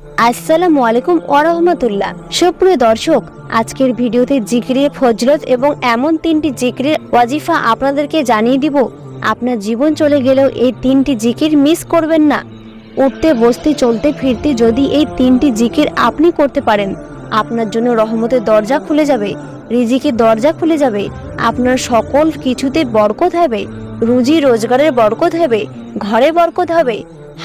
আসসালামু আলাইকুম ওরহমতুল্লাহ। সুপ্রিয় দর্শক, আজকের ভিডিওতে জিকিরের ফজলত এবং এমন তিনটি জিকিরের ওয়াজিফা আপনাদেরকে জানিয়ে দিব। আপনার জীবন চলে গেলেও এই তিনটি জিকির মিস করবেন না। উঠতে, বসতে, চলতে, ফিরতে যদি এই তিনটি জিকির আপনি করতে পারেন, আপনার জন্য রহমতের দরজা খুলে যাবে, রিজিকের দরজা খুলে যাবে, আপনার সকল কিছুতে বরকত হবে, রুজি রোজগারের বরকত হবে, ঘরে বরকত হবে,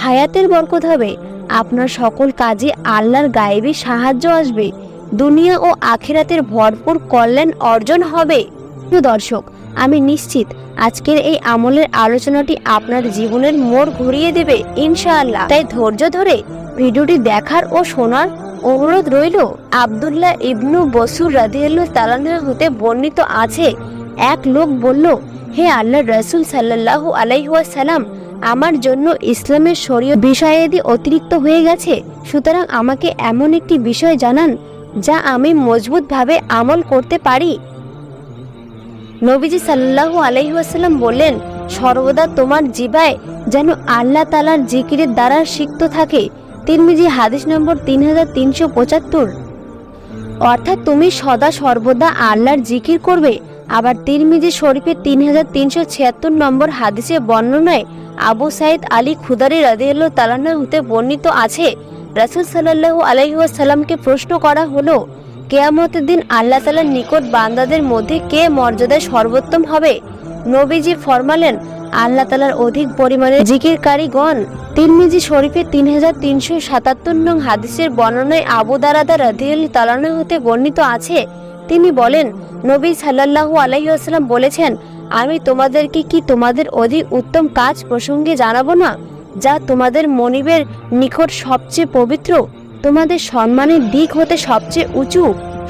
হায়াতের বরকত হবে আপনার সকল কাজে আল্লাহর গায়েবী সাহায্য আসবে। দুনিয়া ও আখেরাতের ভরপুর কল্যাণ অর্জন হবে। প্রিয় দর্শক, আমি নিশ্চিত আজকের এই আমলের আলোচনাটি আপনার জীবনের মোড় ঘুরিয়ে দেবে, ইনশাআল্লাহ। তাই ধৈর্য ধরে ভিডিওটি দেখার ও শোনার অনুরোধ রইল, আব্দুল্লাহ ইবনু বসুর রাদিয়াল্লাহু তাআলা হতে বর্ণিত আছে, এক লোক বলল, হে আল্লাহ রসুল সাল্লাল্লাহু আলাইহি ওয়াসাল্লাম আমার জন্য ইসলামের শরীয় বিষয়াদি অতিরিক্ত হয়ে গেছে। সুতরাং আমাকে এমন একটি বিষয় জানান, যা আমি মজবুতভাবে আমল করতে পারি। নবীজি সাল্লাল্লাহু আলাইহি ওয়াসাল্লাম বললেন, সর্বদা তোমার জিবায় যেন আল্লাহ তালার জিকিরের দ্বারা সিক্ত থাকে। তিরমিজি হাদিস নম্বর তিন হাজার তিনশো পঁচাত্তর। অর্থাৎ তুমি সদা সর্বদা আল্লাহর জিকির করবে আবার তিরমিজি শরীফে তিন হাজার তিনশো ছিয়াত্তর নম্বর হাদিসে বর্ণনায় আবু সাইদ আলী খুদারি রাদিয়াল্লাহু তালান্না হতে বর্ণিত আছে, রাসূল সাল্লাল্লাহু আলাইহি প্রশ্ন করা হলো, কেয়ামতের দিন আল্লাহ তালার নিকট বান্দাদের মধ্যে কে মর্যাদায় সর্বোত্তম হবে? নবীজি ফরমালেন, আল্লাহ তালার অধিক পরিমাণে জিকিরকারীগণ। তিরমিজি শরীফে তিন হাজার তিনশো সাতাত্তর নং হাদিসের বর্ণনায় আবু দারাদা রাদিয়াল তালানা হতে বর্ণিত আছে তিনি বলেন, নবী সাল্লাল্লাহু আলাইহি আসাল্লাম বলেছেন, আমি তোমাদেরকে কি তোমাদের অধিক উত্তম কাজ প্রসঙ্গে জানাব না? যা তোমাদের মনিবের নিকট সবচেয়ে পবিত্র, তোমাদের সম্মানের দিক হতে সবচেয়ে উঁচু,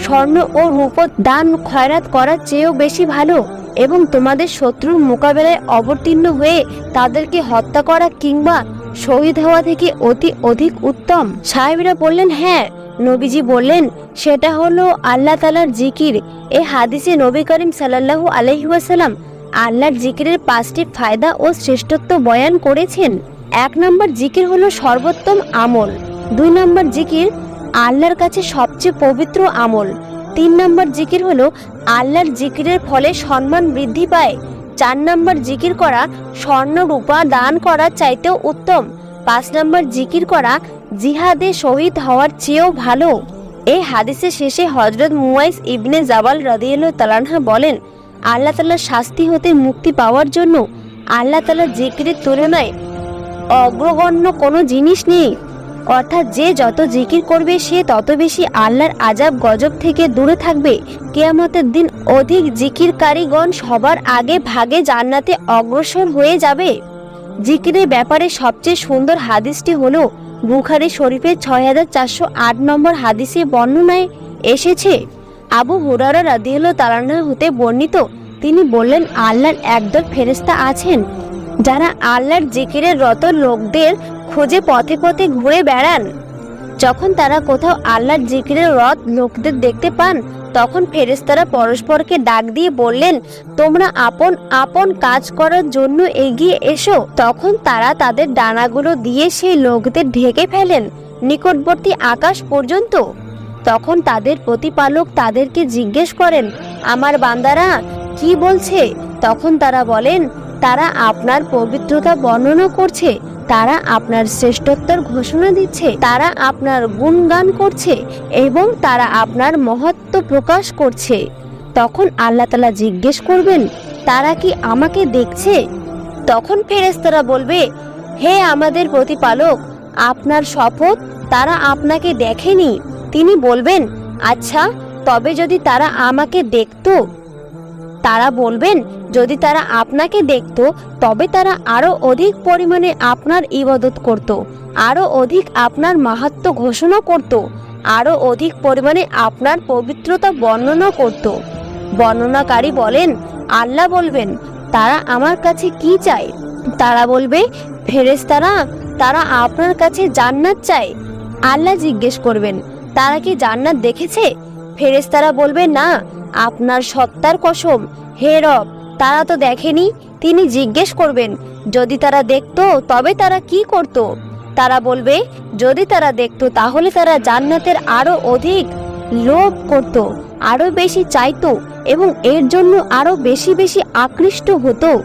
স্বর্ণ ও রূপ দান খয়রাত করার চেয়েও বেশি ভালো, এবং তোমাদের শত্রুর মোকাবেলায় অবতীর্ণ হয়ে তাদেরকে হত্যা করা কিংবা শহীদ হওয়া থেকে অতি অধিক উত্তম? সাহেবরা বললেন হ্যাঁ নবীজি বললেন, সেটা হলো আল্লাহ তালার জিকির। এ হাদিসে নবী করিম সাল্লাল্লাহু আলহি ওয়াসাল্লাম আল্লাহর জিকিরের পাঁচটি ফায়দা ও শ্রেষ্ঠত্ব বয়ান করেছেন। এক নম্বর জিকির হলো সর্বোত্তম আমল। দুই নম্বর জিকির আল্লাহর কাছে সবচেয়ে পবিত্র আমল। তিন নম্বর জিকির হলো আল্লাহর জিকিরের ফলে সম্মান বৃদ্ধি পায়। চার নম্বর জিকির করা স্বর্ণ রূপা দান করার চাইতেও উত্তম। পাঁচ নম্বর জিকির করা জিহাদে শহীদ হওয়ার চেয়েও ভালো। এই হাদিসের শেষে হজরত মুয়াইস ইবনে জাবাল রাদিয়াল্লাহু তালানহা বলেন, আল্লাহ তালার শাস্তি হতে মুক্তি পাওয়ার জন্য আল্লাহ তালার জিকিরের তুলনায় অগ্রগণ্য কোনো জিনিস নেই। অর্থাৎ যে যত জিকির করবে, সে তত বেশি আল্লাহর আজাব গজব থেকে দূরে থাকবে। কেয়ামতের দিন অধিক জিকিরকারীগণ সবার আগে ভাগে জান্নাতে অগ্রসর হয়ে যাবে। জিকিরের ব্যাপারে সবচেয়ে সুন্দর হাদিসটি হলো বুখারি শরীফের ছয় হাজার চারশো আট নম্বর হাদিসে বর্ণনায় এসেছে, আবু হুরারা রাদিয়াল তালান্না হতে বর্ণিত, তিনি বললেন, আল্লাহর একদল ফেরেস্তা আছেন, যারা আল্লাহর জিকিরের রত লোকদের খোঁজে পথে পথে ঘুরে বেড়ান। যখন তারা কোথাও আল্লাহর জিকিরের রথ লোকদের দেখতে পান তখন ফেরেস্তারা পরস্পরকে ডাক দিয়ে বললেন, তোমরা আপন আপন কাজ করার জন্য এগিয়ে এসো। তখন তারা তাদের ডানাগুলো দিয়ে সেই লোকদের ঢেকে ফেলেন, নিকটবর্তী আকাশ পর্যন্ত। তখন তাদের প্রতিপালক তাদেরকে জিজ্ঞেস করেন, আমার বান্দারা কি বলছে? তখন তারা বলেন, তারা আপনার পবিত্রতা বর্ণনা করছে। তারা আপনার শ্রেষ্ঠত্বর ঘোষণা দিচ্ছে, তারা আপনার গুণগান করছে এবং তারা আপনার মহত্ব প্রকাশ করছে। তখন আল্লাহ তালা জিজ্ঞেস করবেন, তারা কি আমাকে দেখছে? তখন ফেরেশতারা বলবে, হে আমাদের প্রতিপালক, আপনার শপথ তারা আপনাকে দেখেনি। তিনি বলবেন আচ্ছা তবে যদি তারা আমাকে দেখতো তারা বলবেন, যদি তারা আপনাকে দেখত, তবে তারা আরও অধিক পরিমাণে আপনার ইবাদত করত, আরও অধিক আপনার মাহাত্ম ঘোষণা করত, আরও অধিক পরিমাণে আপনার পবিত্রতা বর্ণনা করত। বর্ণনাকারী বলেন, আল্লাহ বলবেন, তারা আমার কাছে কি চায়? তারা বলবে, ফেরেশতারা, তারা আপনার কাছে জান্নাত চায়। আল্লাহ জিজ্ঞেস করবেন, তারা কি জান্নাত দেখেছে? ফেরেশতারা বলবে, না আপনার সত্তার কসম। হে রব, তারা তো দেখেনি, তিনি জিজ্ঞেস করবেন, যদি তারা দেখতো, তবে তারা কি করত? তারা বলবে, যদি তারা দেখতো, তাহলে তারা জান্নাতের আরও অধিক লোভ করত, আরও বেশি চাইতো, এবং এর জন্য আরও বেশি বেশি আকৃষ্ট হতো।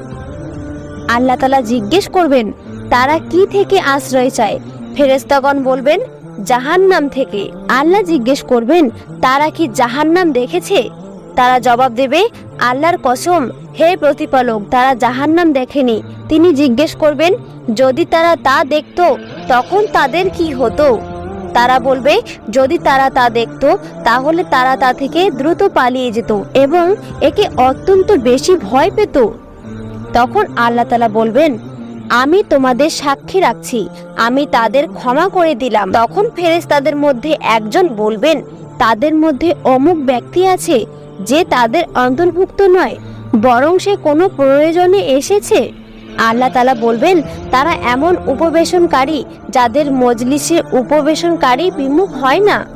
আল্লাহ তালা জিজ্ঞেস করবেন, তারা কি থেকে আশ্রয় চায়? ফেরেস্তাগণ বলবেন, জাহান্নাম থেকে। আল্লাহ জিজ্ঞেস করবেন, তারা কি জাহান্নাম দেখেছে? তারা জবাব দেবে, আল্লাহর কসম, হে প্রতিপালক, তারা জাহান্নাম দেখেনি। তিনি জিজ্ঞেস করবেন, যদি তারা তা দেখতো, তখন তাদের কি হতো? তারা বলবে, যদি তারা তা দেখতো, তাহলে তারা তা থেকে দ্রুত পালিয়ে যেত এবং একে অত্যন্ত বেশি ভয় পেত। তখন আল্লাহ তালা বলবেন, আমি তোমাদের সাক্ষী রাখছি, আমি তাদের ক্ষমা করে দিলাম। তখন ফেরেস তাদের মধ্যে একজন বলবেন, তাদের মধ্যে অমুক ব্যক্তি আছে যে তাদের অন্তর্ভুক্ত নয়, বরং সে কোনো প্রয়োজনে এসেছে? আল্লাহ তালা বলবেন, তারা এমন উপবেশনকারী যাদের মজলিসে উপবেশনকারী বিমুখ হয় না।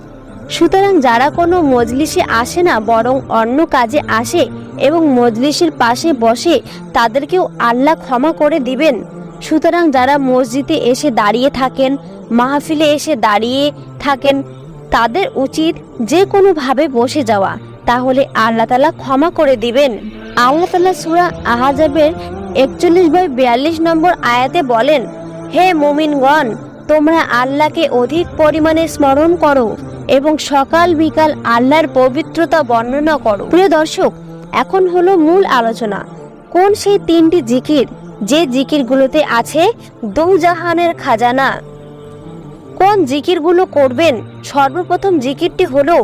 সুতরাং যারা কোনো মজলিসে আসে না, বরং অন্য কাজে আসে এবং মজলিসের পাশে বসে, তাদেরকেও আল্লাহ ক্ষমা করে দিবেন। সুতরাং যারা মসজিদে এসে দাঁড়িয়ে থাকেন, মাহফিলে এসে দাঁড়িয়ে থাকেন, তাদের উচিত যে কোনোভাবে বসে যাওয়া। তাহলে আল্লাহ তালা ক্ষমা করে দিবেন। আল্লাহ তালা সুরা আহাজাবের একচল্লিশ বাই বিয়াল্লিশ নম্বর আয়াতে বলেন, হে মুমিনগণ, তোমরা আল্লাহকে অধিক পরিমাণে স্মরণ করো এবং সকাল বিকাল আল্লাহর পবিত্রতা বর্ণনা করো। প্রিয় দর্শক, এখন হলো মূল আলোচনা। কোন সেই তিনটি জিকির? যে জিকিরগুলোতে আছে দৌজাহানের খাজানা। কোন জিকিরগুলো করবেন? সর্বপ্রথম জিকিরটি হলো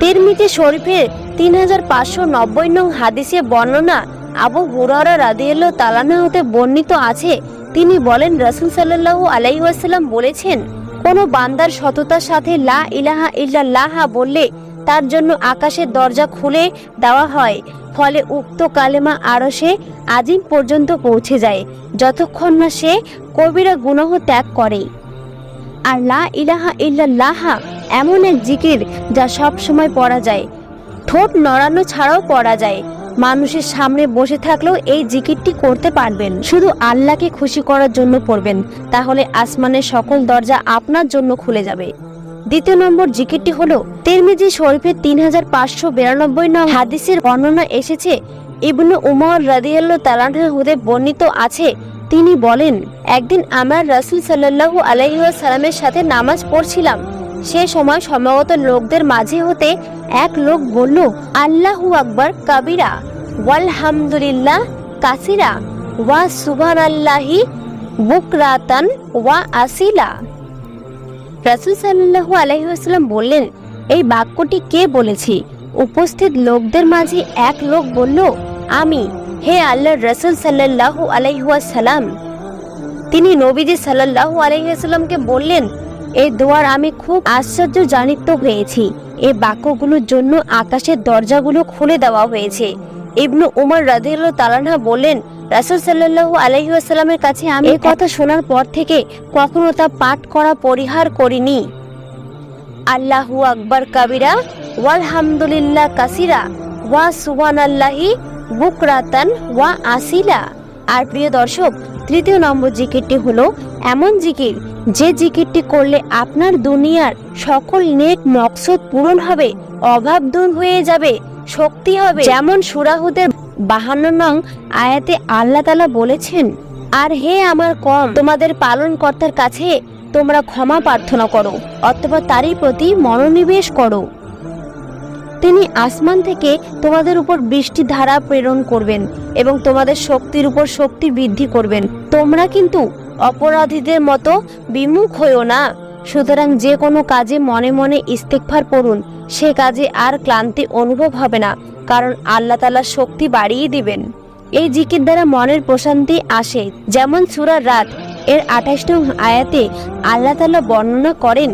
তিরমিজি শরীফের তিন হাজার পাঁচশো নব্বই নং হাদিসে বর্ণনা, আবু হুরারা রাদিয়াল্লাহু তালানা হতে বর্ণিত আছে। তিনি বলেন, রসুল সাল্লাল্লাহু আলাইহি ওয়াসাল্লাম বলেছেন, কোনো বান্দার সততার সাথে লা ইলাহা ইল্লাল্লাহা বললে তার জন্য আকাশের দরজা খুলে দেওয়া হয়। ফলে উক্ত কালেমা আরও সে আজিম পর্যন্ত পৌঁছে যায়, যতক্ষণ না সে কবিরা গুণহ ত্যাগ করে। আর লা ইলাহা ইল্লাল্লাহা এমন এক জিকির যা সব সময় পড়া যায়। ঠোঁট নড়ানো ছাড়াও পড়া যায়। মানুষের সামনে বসে থাকলেও এই জিকিরটি করতে পারবেন। শুধু আল্লাহকে খুশি করার জন্য পড়বেন। তাহলে আসমানের সকল দরজা আপনার জন্য খুলে যাবে। দ্বিতীয় নম্বর জিকিরটি হল, তিরমিজি শরীফের তিন হাজার পাঁচশো বিরানব্বই নং হাদিসের বর্ণনা এসেছে, ইবনু উমর রাদিয়াল্লাহু তাআলা হুদে বর্ণিত আছে। তিনি বলেন, একদিন আমরা রাসূল সাল্লাল্লাহু আলাইহি সাল্লামের সাথে নামাজ পড়ছিলাম। সে সময় সমাগত লোকদের মাঝে হতে এক লোক বলল, আল্লাহু আকবর, কাবিরা। ওয়ালহামদুলিল্লাহ, কাসিরা। ওয়া সুবহানাল্লাহি, বুকরাতান ওয়া আসিলা। রাসূল সাল্লাল্লাহু আলাইহি ওয়াসাল্লাম বললেন, এই বাক্যটি কে বলেছি? উপস্থিত লোকদের মাঝে এক লোক বলল, আমি, হে আল্লাহর রাসূল সাল্লাল্লাহু আলাইহি ওয়াসাল্লাম। তিনি নবীজি সাল্লাল্লাহু আলাইহি ওয়াসাল্লামকে বললেন এই দোয়ার আমি খুব আশ্চর্য জানিত হয়েছি। এই বাক্যগুলোর জন্য আকাশের দরজাগুলো খুলে দেওয়া হয়েছে। ইবনু উমর রাদিয়াল্লাহু তাআলা বললেন, রাসূল আলাইহি ওয়াসাল্লামের কাছে আমি এই কথা শোনার পর থেকে কখনো তা পাঠ করা পরিহার করিনি। আল্লাহু আকবার কাবিরা, ওয়ালহামদুলিল্লাহ কাসিরা, ওয়া সুবহানাল্লাহি বুকরাতান, ওয়া আসিলা। আর প্রিয় দর্শক তৃতীয় নম্বর জিকিরটি হলো, এমন জিকির, যে জিকিরটি করলে আপনার দুনিয়ার সকল নেক মকসদ পূরণ হবে, অভাব দূর হয়ে যাবে, শক্তি হবে। যেমন সুরাহুদের বাহান্ন নং আয়াতে আল্লাহ তালা বলেছেন, আর হে আমার কম, তোমাদের পালনকর্তার কাছে তোমরা ক্ষমা প্রার্থনা করো, অথবা তারই প্রতি মনোনিবেশ করো। তিনি আসমান থেকে তোমাদের উপর বৃষ্টি ধারা প্রেরণ করবেন এবং তোমাদের শক্তির উপর শক্তি বৃদ্ধি করবেন। তোমরা কিন্তু অপরাধীদের মতো বিমুখ হইও না। সুতরাং যে কোনো কাজে মনে মনে ইস্তেকফার করুন। সে কাজে আর ক্লান্তি অনুভব হবে না, কারণ আল্লাহ তালা শক্তি বাড়িয়ে দিবেন। এই জিকির দ্বারা মনের প্রশান্তি আসে। যেমন সুরার রাত, এর আঠাশ নং আয়াতে আল্লাহ তালা বর্ণনা করেন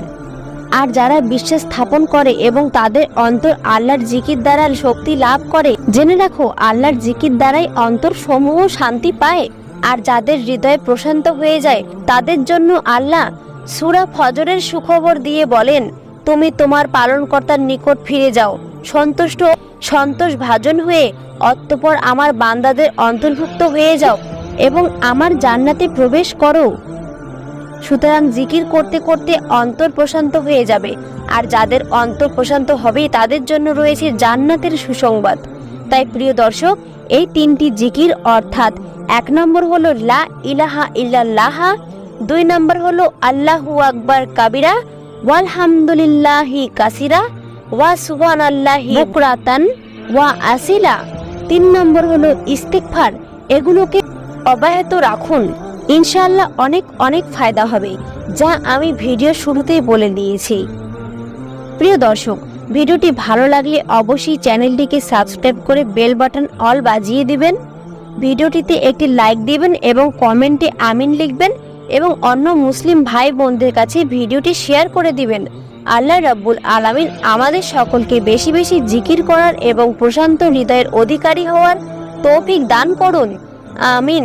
আর যারা বিশ্বাস স্থাপন করে এবং তাদের অন্তর আল্লাহর জিকির দ্বারা শক্তি লাভ করে, জেনে রাখো, আল্লাহর জিকির দ্বারাই অন্তর সমূহ শান্তি পায়। আর যাদের হৃদয় প্রশান্ত হয়ে যায়, তাদের জন্য আল্লাহ সুরা ফজরের সুখবর দিয়ে বলেন, তুমি তোমার পালনকর্তার নিকট ফিরে যাও। সন্তুষ্ট সন্তোষ ভাজন হয়ে অতঃপর আমার বান্দাদের অন্তর্ভুক্ত হয়ে যাও এবং আমার জান্নাতে প্রবেশ করো। সুতরাং জিকির করতে করতে অন্তর প্রশান্ত হয়ে যাবে। আর যাদের অন্তর প্রশান্ত হবে তাদের জন্য রয়েছে জান্নাতের সুসংবাদ। তাই প্রিয় দর্শক, এই তিনটি জিকির অর্থাৎ এক নম্বর হলো লা ইলাহা ইল্লাল্লাহা, দুই নম্বর হলো আল্লাহু আকবার কাবিরা, ওয়ালহামদুলিল্লাহি কাসিরা, ওয়া সুবহানাল্লাহি বুকরাতান ওয়া আসিলা। তিন নম্বর হলো ইস্তিগফার, এগুলোকে অব্যাহত রাখুন। ইনশাআল্লাহ অনেক অনেক ফায়দা হবে, যা আমি ভিডিও শুরুতেই বলে দিয়েছি। প্রিয় দর্শক, ভিডিওটি ভালো লাগলে অবশ্যই চ্যানেলটিকে সাবস্ক্রাইব করে বেল বাটন অল বাজিয়ে দিবেন। ভিডিওটিতে একটি লাইক দিবেন এবং কমেন্টে আমিন লিখবেন এবং অন্য মুসলিম ভাই বোনদের কাছে ভিডিওটি শেয়ার করে দিবেন। আল্লাহ রাব্বুল আলামিন আমাদের সকলকে বেশি বেশি জিকির করার এবং প্রশান্ত হৃদয়ের অধিকারী হওয়ার তৌফিক দান করুন। আমিন।